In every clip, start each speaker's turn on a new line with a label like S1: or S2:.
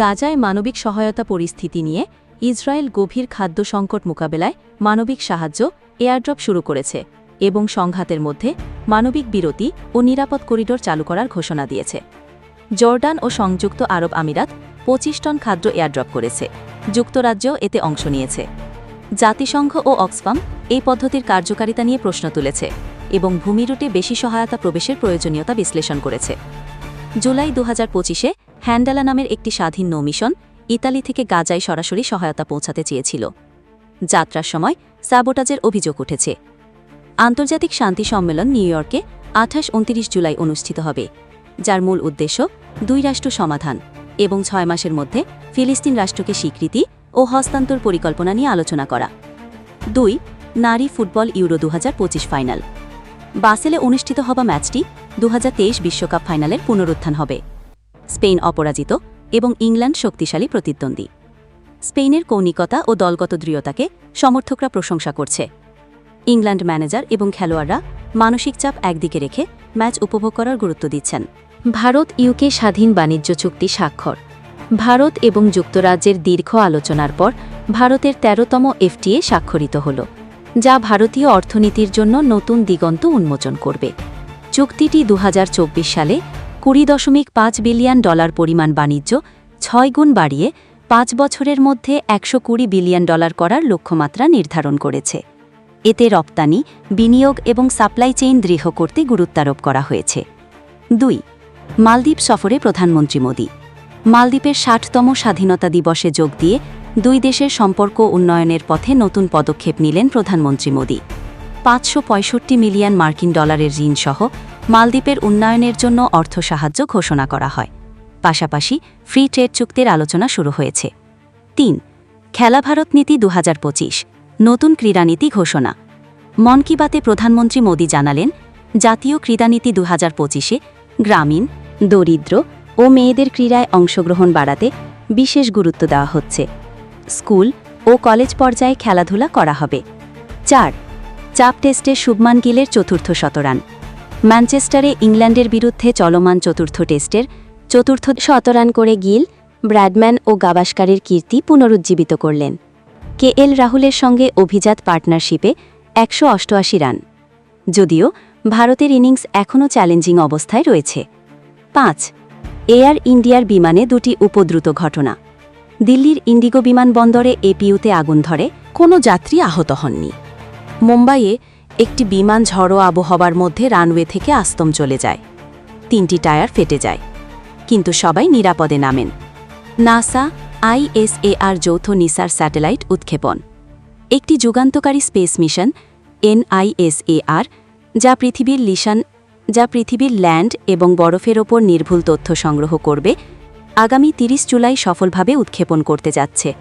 S1: গাজায় মানবিক সহায়তা পরিস্থিতি নিয়ে ইসরায়েল গভীর খাদ্য সংকট মোকাবেলায় মানবিক সাহায্য, এয়ারড্রপ শুরু করেছে এবং সংঘাতের মধ্যে মানবিক বিরতি ও নিরাপদ করিডোর চালু করার ঘোষণা দিয়েছে। জর্ডান ও সংযুক্ত আরব আমিরাত পঁচিশ টন খাদ্য এয়ারড্রপ করেছে। যুক্তরাজ্য এতে অংশ নিয়েছে। জাতিসংঘ ও অক্সফাম এই পদ্ধতির কার্যকারিতা নিয়ে প্রশ্ন তুলেছে এবং ভূমিরুটে বেশি সহায়তা প্রবেশের প্রয়োজনীয়তা বিশ্লেষণ করেছে। জুলাই দু হাজার পঁচিশে হ্যান্ডালা নামের একটি স্বাধীন নৌমিশন ইতালি থেকে গাজায় সরাসরি সহায়তা পৌঁছাতে চেয়েছিল। যাত্রার সময় সাবোটাজের অভিযোগ উঠেছে। আন্তর্জাতিক শান্তি সম্মেলন নিউ ইয়র্কে আঠাশ উনত্রিশ জুলাই অনুষ্ঠিত হবে, যার মূল উদ্দেশ্য দুই রাষ্ট্র সমাধান এবং ছয় মাসের মধ্যে ফিলিস্তিন রাষ্ট্রকে স্বীকৃতি ও হস্তান্তর পরিকল্পনা নিয়ে আলোচনা করা। দুই, নারী ফুটবল ইউরো দু হাজার পঁচিশ ফাইনাল। বাসেলে অনুষ্ঠিত হওয়া ম্যাচটি দু বিশ্বকাপ ফাইনালের পুনরুত্থান হবে। স্পেন অপরাজিত এবং ইংল্যান্ড শক্তিশালী প্রতিদ্বন্দ্বী। স্পেনের কৌণিকতা ও দলগত দৃঢ়তাকে সমর্থকরা প্রশংসা করছে। ইংল্যান্ড ম্যানেজার এবং খেলোয়াড়রা মানসিক চাপ একদিকে রেখে ম্যাচ উপভোগ করার গুরুত্ব দিচ্ছেন। ভারত ইউকে স্বাধীন বাণিজ্য চুক্তি স্বাক্ষর। ভারত এবং যুক্তরাজ্যের দীর্ঘ আলোচনার পর ভারতের তেরোতম এফটিএ স্বাক্ষরিত হল, যা ভারতীয় অর্থনীতির জন্য নতুন দিগন্ত উন্মোচন করবে। চুক্তিটি দু হাজার চব্বিশ সালে কুড়ি দশমিক পাঁচ বিলিয়ন ডলার পরিমাণ বাণিজ্য, ছয় গুণ বাড়িয়ে পাঁচ বছরের মধ্যে একশো কুড়ি বিলিয়ন ডলার করার লক্ষ্যমাত্রা নির্ধারণ করেছে। এতে রপ্তানি, বিনিয়োগ এবং সাপ্লাই চেইন দৃঢ় করতে গুরুত্বারোপ করা হয়েছে। দুই, মালদ্বীপ সফরে প্রধানমন্ত্রী মোদী। মালদ্বীপের ষাটতম স্বাধীনতা দিবসে যোগ দিয়ে দুই দেশের সম্পর্ক উন্নয়নের পথে নতুন পদক্ষেপ নিলেন প্রধানমন্ত্রী মোদী। পাঁচশো পঁয়ষট্টি মিলিয়ন মার্কিন ডলারের ঋণসহ মালদ্বীপের উন্নয়নের জন্য অর্থ সাহায্য ঘোষণা করা হয়। পাশাপাশি ফ্রি ট্রেড চুক্তির আলোচনা শুরু হয়েছে। তিন, খেলা ভারত নীতি দু হাজার পঁচিশ, নতুন ক্রীড়ানীতি ঘোষণা। মন কি বাতে প্রধানমন্ত্রী মোদী জানালেন, জাতীয় ক্রীড়ানীতি দু হাজার পঁচিশে গ্রামীণ, দরিদ্র ও মেয়েদের ক্রীড়ায় অংশগ্রহণ বাড়াতে বিশেষ গুরুত্ব দেওয়া হচ্ছে। স্কুল ও কলেজ পর্যায়ে খেলাধুলা করা হবে। চার, চাপ টেস্টে শুভমান গিলের চতুর্থ শতরান। ম্যানচেস্টারে ইংল্যান্ডের বিরুদ্ধে চলমান চতুর্থ টেস্টের চতুর্থ শতরান করে গিল ব্র্যাডম্যান ও গাভাস্কারের কীর্তি পুনরুজ্জীবিত করলেন। কে এল রাহুলের সঙ্গে অভিজাত পার্টনারশিপে একশো অষ্টআশি রান। যদিও ভারতের ইনিংস এখনও চ্যালেঞ্জিং অবস্থায় রয়েছে। পাঁচ, এয়ার ইন্ডিয়ার বিমানে দুটি উপদ্রুত ঘটনা। দিল্লির ইন্ডিগো বিমানবন্দরে এপিইউতে আগুন ধরে কোনো যাত্রী আহত হননি। মুম্বাইয়ে একটি বিমান ঝড়ো আবহাওয়ার মধ্যে রানওয়ে থেকে আস্তম চলে যায়। তিনটি টায়ার ফেটে যায়। কিন্তু সবাই নিরাপদে নামেন। নাসা, আইএসএআর যৌথ নিসার স্যাটেলাইট উৎক্ষেপণ। একটি যুগান্তকারী স্পেস মিশন, এনআইএসএআর, যা পৃথিবীর লিশান, যা পৃথিবীর ল্যান্ড এবং বরফের ওপর নির্ভুল তথ্য সংগ্রহ করবে, আগামী তিরিশ জুলাই সফলভাবে উৎক্ষেপণ করতে যাচ্ছে।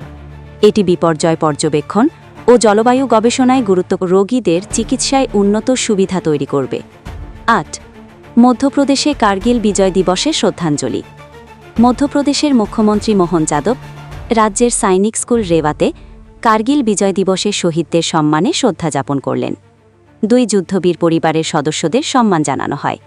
S1: এটি বিপর্যয় পর্যবেক্ষণ ও জলবায়ু গবেষণায় গুরুত্ব রোগীদের চিকিৎসায় উন্নত সুবিধা তৈরি করবে। আট, মধ্যপ্রদেশে কার্গিল বিজয় দিবসে শ্রদ্ধাঞ্জলি। মধ্যপ্রদেশের মুখ্যমন্ত্রী মোহন যাদব, রাজ্যের সৈনিক স্কুল রেওয়াতে কার্গিল বিজয় দিবসে শহীদদের সম্মানে শ্রদ্ধা যাপন করলেন। দুই যুদ্ধবীর পরিবারের সদস্যদের সম্মান জানানো হয়।